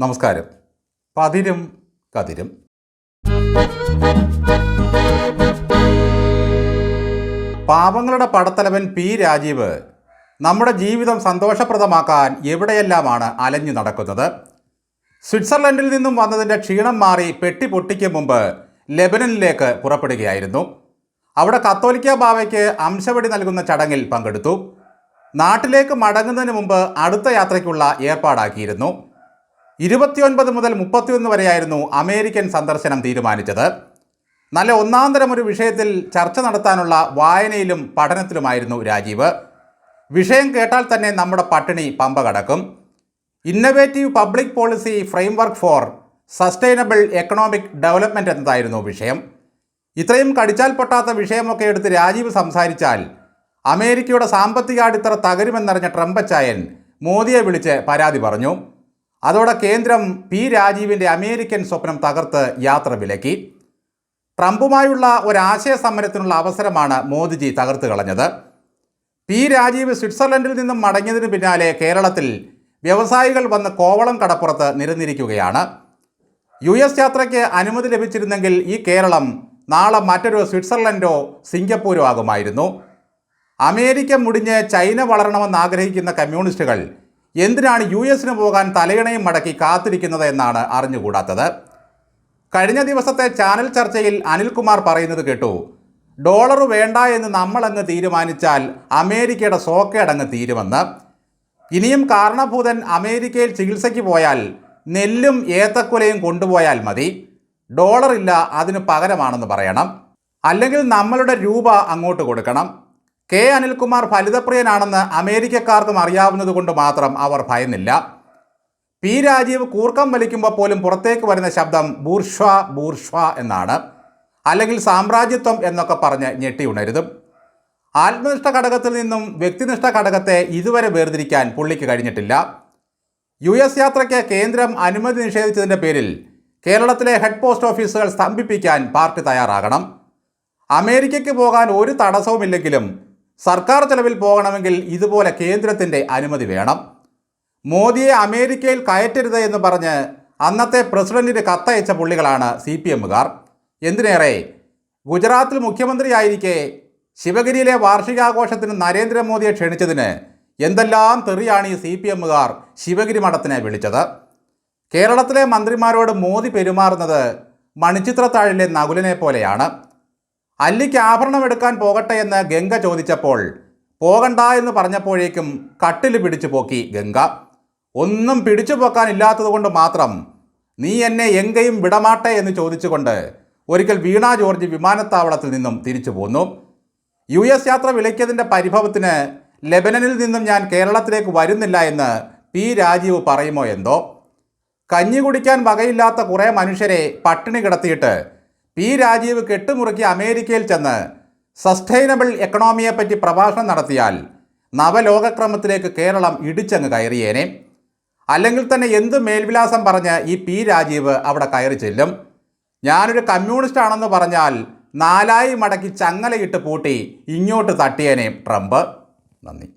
നമസ്കാരം. പതിരും കതിരും. പാപങ്ങളുടെ പടത്തലവൻ പി രാജീവ് നമ്മുടെ ജീവിതം സന്തോഷപ്രദമാക്കാൻ എവിടെയെല്ലാമാണ് അലഞ്ഞു നടക്കുന്നത്? സ്വിറ്റ്സർലൻഡിൽ നിന്നും വന്നതിന്റെ ക്ഷീണം മാറി പെട്ടി പൊട്ടിക്കും മുമ്പ് ലെബനനിലേക്ക് പുറപ്പെടുകയായിരുന്നു. അവിടെ കത്തോലിക്ക ബാവയ്ക്ക് അംശവടി നൽകുന്ന ചടങ്ങിൽ പങ്കെടുത്തു. നാട്ടിലേക്ക് മടങ്ങുന്നതിന് മുമ്പ് അടുത്ത യാത്രയ്ക്കുള്ള ഏർപ്പാടാക്കിയിരുന്നു. ഇരുപത്തിയൊൻപത് മുതൽ മുപ്പത്തിയൊന്ന് വരെയായിരുന്നു അമേരിക്കൻ സന്ദർശനം തീരുമാനിച്ചത്. നല്ല ഒന്നാന്തരം ഒരു വിഷയത്തിൽ ചർച്ച നടത്താനുള്ള വായനയിലും പഠനത്തിലുമായിരുന്നു രാജീവ്. വിഷയം കേട്ടാൽ തന്നെ നമ്മുടെ പട്ടിണി പമ്പ കടക്കും. Innovative public policy framework for sustainable economic development എന്നതായിരുന്നു വിഷയം. ഇത്രയും കടിച്ചാൽ പൊട്ടാത്ത വിഷയമൊക്കെ എടുത്ത് രാജീവ് സംസാരിച്ചാൽ അമേരിക്കയുടെ സാമ്പത്തിക അടിത്തറ തകരുമെന്നറിഞ്ഞ ട്രംപച്ചായൻ മോദിയെ വിളിച്ച് പരാതി പറഞ്ഞു. അതോടെ കേന്ദ്രം പി രാജീവിന്റെ അമേരിക്കൻ സ്വപ്നം തകർത്ത് യാത്ര വിലക്കി. ട്രംപുമായുള്ള ഒരാശയ സമരത്തിനുള്ള അവസരമാണ് മോദിജി തകർത്ത് കളഞ്ഞത്. പി രാജീവ് സ്വിറ്റ്സർലൻഡിൽ നിന്നും മടങ്ങിയതിന് പിന്നാലെ കേരളത്തിൽ വ്യവസായികൾ വന്ന് കോവളം കടപ്പുറത്ത് നിരന്നിരിക്കുകയാണ്. യു എസ് യാത്രയ്ക്ക് അനുമതി ലഭിച്ചിരുന്നെങ്കിൽ ഈ കേരളം നാളെ മറ്റൊരു സ്വിറ്റ്സർലൻഡോ സിംഗപ്പൂരോ ആകുമായിരുന്നു. അമേരിക്ക മുടിഞ്ഞ് ചൈന വളരണമെന്ന് ആഗ്രഹിക്കുന്ന കമ്മ്യൂണിസ്റ്റുകൾ എന്തിനാണ് യു എസിന് പോകാൻ തലയിണയും മടക്കി കാത്തിരിക്കുന്നത് എന്നാണ് അറിഞ്ഞുകൂടാത്തത്? കഴിഞ്ഞ ദിവസത്തെ ചാനൽ ചർച്ചയിൽ അനിൽകുമാർ പറയുന്നത് കേട്ടു ഡോളർ വേണ്ട എന്ന് നമ്മളങ്ങ് തീരുമാനിച്ചാൽ അമേരിക്കയുടെ സോക്കേടങ്ങ് തീരുമെന്ന്. ഇനിയും കാരണഭൂതൻ അമേരിക്കയിൽ ചികിത്സയ്ക്ക് പോയാൽ നെല്ലും ഏത്തക്കുലയും കൊണ്ടുപോയാൽ മതി. ഡോളർ ഇല്ല അതിന് പകരമാണെന്ന് പറയണം. അല്ലെങ്കിൽ നമ്മളുടെ രൂപ അങ്ങോട്ട് കൊടുക്കണം. കെ. അനിൽകുമാർ ഫലിതപ്രിയനാണെന്ന് അമേരിക്കക്കാർക്കും അറിയാവുന്നതുകൊണ്ട് മാത്രം അവർ ഭയന്നില്ല. പി. രാജീവ് കൂർക്കം വലിക്കുമ്പോൾ പോലും പുറത്തേക്ക് വരുന്ന ശബ്ദം ബൂർഷ്വ ബൂർഷ്വ എന്നാണ്. അല്ലെങ്കിൽ സാമ്രാജ്യത്വം എന്നൊക്കെ പറഞ്ഞ് ഞെട്ടി ഉണരുതും ആത്മനിഷ്ഠ ഘടകത്തിൽ നിന്നും വ്യക്തിനിഷ്ഠ ഘടകത്തെ ഇതുവരെ വേർതിരിക്കാൻ പുള്ളിക്ക് കഴിഞ്ഞിട്ടില്ല. യു എസ് യാത്രയ്ക്ക് കേന്ദ്രം അനുമതി നിഷേധിച്ചതിന്റെ പേരിൽ കേരളത്തിലെ ഹെഡ് പോസ്റ്റ് ഓഫീസുകൾ സ്തംഭിപ്പിക്കാൻ പാർട്ടി തയ്യാറാകണം. അമേരിക്കയ്ക്ക് പോകാൻ ഒരു തടസ്സവുമില്ലെങ്കിലും സർക്കാർ ചെലവിൽ പോകണമെങ്കിൽ ഇതുപോലെ കേന്ദ്രത്തിന്റെ അനുമതി വേണം. മോദിയെ അമേരിക്കയിൽ കയറ്റരുത് എന്ന് പറഞ്ഞ് അന്നത്തെ പ്രസിഡന്റിന് കത്തയച്ച പുള്ളികളാണ് സി പി എമ്മുകാർ. എന്തിനേറെ ഗുജറാത്തിൽ മുഖ്യമന്ത്രിയായിരിക്കെ ശിവഗിരിയിലെ വാർഷികാഘോഷത്തിന് നരേന്ദ്രമോദിയെ ക്ഷണിച്ചതിന് എന്തെല്ലാം തെറിയാണ് ഈ സി പി എമ്മുകാർ ശിവഗിരി മഠത്തിനെ വിളിച്ചത്. കേരളത്തിലെ മന്ത്രിമാരോട് മോദി പെരുമാറുന്നത് മണിച്ചിത്രത്താഴിലെ നകുലിനെ പോലെയാണ്. അല്ലിക്ക് ആഭരണം എടുക്കാൻ പോകട്ടെ എന്ന് ഗംഗ ചോദിച്ചപ്പോൾ പോകണ്ട എന്ന് പറഞ്ഞപ്പോഴേക്കും കട്ടിൽ പിടിച്ചു പോക്കി ഗംഗ. ഒന്നും പിടിച്ചു പോക്കാനില്ലാത്തതുകൊണ്ട് മാത്രം നീ എന്നെ എങ്കയും വിടമാട്ടെ എന്ന് ചോദിച്ചുകൊണ്ട് ഒരിക്കൽ വീണ ജോർജ് വിമാനത്താവളത്തിൽ നിന്നും തിരിച്ചു പോന്നു. യു എസ് യാത്ര വിളിക്കതിന്റെ പരിഭവത്തിന് ലെബനനിൽ നിന്നും ഞാൻ കേരളത്തിലേക്ക് വരുന്നില്ല എന്ന് പി രാജീവ് പറയുമോ എന്തോ. കഞ്ഞി കുടിക്കാൻ വകയില്ലാത്ത കുറേ മനുഷ്യരെ പട്ടിണി കിടത്തിയിട്ട് പി രാജീവ് കെട്ടുമുറുക്കി അമേരിക്കയിൽ ചെന്ന് സസ്റ്റൈനബിൾ എക്കണോമിയെപ്പറ്റി പ്രഭാഷണം നടത്തിയാൽ നവലോകക്രമത്തിലേക്ക് കേരളം ഇടിച്ചങ്ങ് കയറിയേനെ. അല്ലെങ്കിൽ തന്നെ എന്ത് മേൽവിലാസം പറഞ്ഞ് ഈ പി രാജീവ് അവിടെ കയറി ചെല്ലും? ഞാനൊരു കമ്മ്യൂണിസ്റ്റ് ആണെന്ന് പറഞ്ഞാൽ നാലായി മടക്കി ചങ്ങലയിട്ട് പൂട്ടി ഇങ്ങോട്ട് തട്ടിയേനെ ട്രംപ്. നന്ദി.